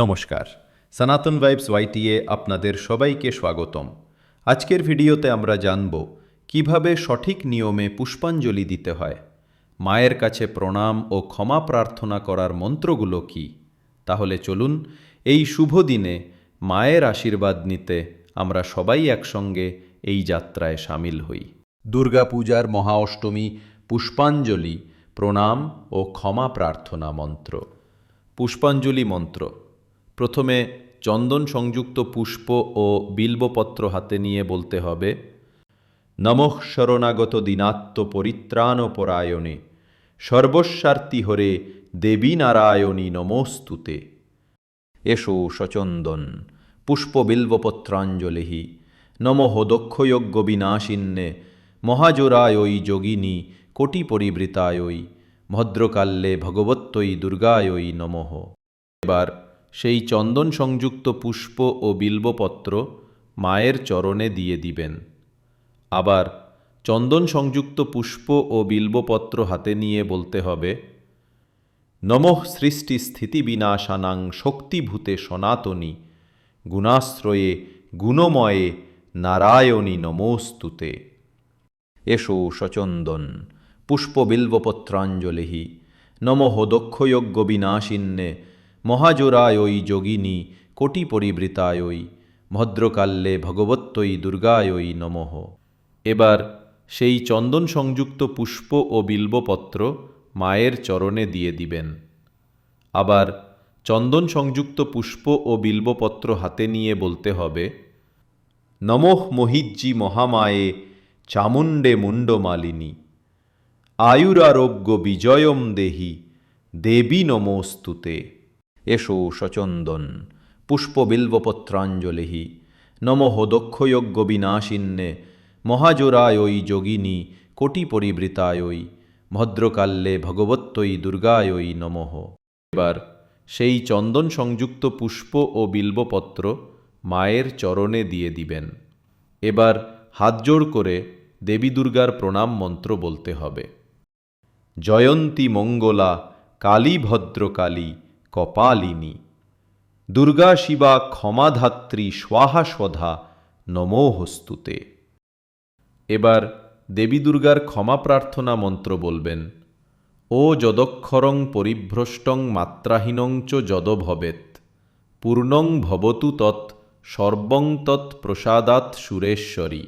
নমস্কার। সনাতন ভাইবস ওয়াইটিএ আপনাদের সবাইকে স্বাগতম। আজকের ভিডিওতে আমরা জানব, কীভাবে সঠিক নিয়মে পুষ্পাঞ্জলি দিতে হয়। মায়ের কাছে প্রণাম ও ক্ষমা প্রার্থনা করার মন্ত্রগুলো কি? তাহলে চলুন, এই শুভ দিনে মায়ের আশীর্বাদ নিতে আমরা সবাই একসঙ্গে এই যাত্রায় সামিল হই। দুর্গাপূজার মহা অষ্টমী পুষ্পাঞ্জলি, প্রণাম ও ক্ষমা প্রার্থনা মন্ত্র। পুষ্পাঞ্জলি মন্ত্র প্রথমে চন্দন সংযুক্ত পুষ্প ও বিল্বপত্র হাতে নিয়ে বলতে হবে, নমঃ শরণাগত দিনাত্ম পরিত্রাণ পরায়ণে সর্বস্বার্থী হরে দেবী নারায়ণী নমস্তুতে। এষো সচন্দন পুষ্পবিল্বপত্রাঞ্জলি নমঃ দক্ষযজ্ঞ বিনাশিন্নে মহাজোরায়ৈ যোগিনী কোটি পরিবৃতায়ৈ ভদ্রকাল্যে ভগবত্তৈ দুর্গায়ৈ নমঃ। এবার সেই চন্দন সংযুক্ত পুষ্প ও বিল্বপত্র মায়ের চরণে দিয়ে দিবেন। আবার চন্দন সংযুক্ত পুষ্প ও বিল্বপত্র হাতে নিয়ে বলতে হবে, নমঃ সৃষ্টি স্থিতি বিনাশানাং শক্তিভূতে সনাতনী, গুণাশ্রয়ে গুণময়ে নারায়ণী নমোস্তুতে। এষো সচন্দন পুষ্পবিল্বপত্রাঞ্জলি নমঃ দক্ষযজ্ঞ বিনাশিন্নে মহাজোরায়ৈ যোগিনী কোটি পরিবৃতায়ৈ ভদ্রকাল্যে ভগবত্তৈ দুর্গায়ৈ নমঃ। এবার সেই চন্দন সংযুক্ত পুষ্প ও বিল্বপত্র মায়ের চরণে দিয়ে দিবেন। আবার চন্দন সংযুক্ত পুষ্প ও বিল্বপত্র হাতে নিয়ে বলতে হবে, নমঃ মহিজ্জি মহামায়ে চামুণ্ডে মুণ্ডমালিনী আয়ুরারোগ্য বিজয়ম দেহি, দেবী নমস্তুতে। এষো সচন্দন পুষ্পবিল্বপত্রাঞ্জলি নমঃ দক্ষযজ্ঞ বিনাশিন্নে মহাজোরায়ৈ যোগিনী কোটি পরিবৃতায়ৈ ভদ্রকাল্যে ভগবত্তৈ দুর্গায়ৈ নমঃ। এবার সেই চন্দন সংযুক্ত পুষ্প ও বিল্বপত্র মায়ের চরণে দিয়ে দিবেন। এবার হাতজোড় করে দেবী দুর্গার প্রণাম মন্ত্র বলতে হবে। জয়ন্তী মঙ্গলা, কালী ভদ্রকালী কপালিনী। দুর্গা শিবা ক্ষমাধাত্রী স্বাহা স্বধা নমোহস্তুতে। এবার দেবী দুর্গার ক্ষমা প্রার্থনা মন্ত্র বলবেন, ও যদক্ষরং পরিভ্রষ্টং মাত্রাহীনং চ যদ ভবেত পূর্ণং ভবতু তৎ সর্বং তৎ প্রসাদাৎ সুরেশ্বরী।